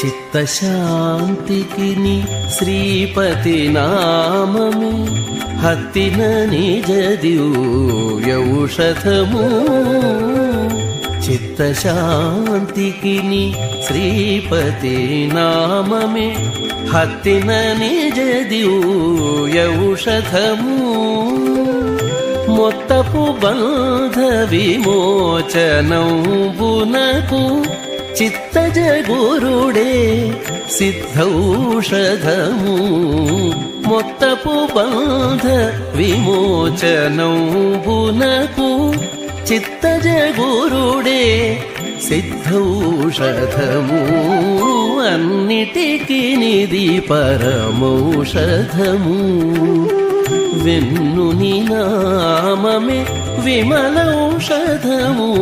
చిత్తశాంతికి నీ శ్రీపతి నామమే. హత్తిన నిజ దివ్యౌషధము చిత్తశాంతికి నీ శ్రీపతి నామమే. హత్తిన చిత్తజ గురుడే సిద్ధౌషధము మొత్తపు బంధ విమోచనంబునకు చిత్తజ గురుడే సిద్ధౌషధము అన్నిటికీ నిధి పరమౌషధము. వెన్ను నీ నామమే విమలౌషధము.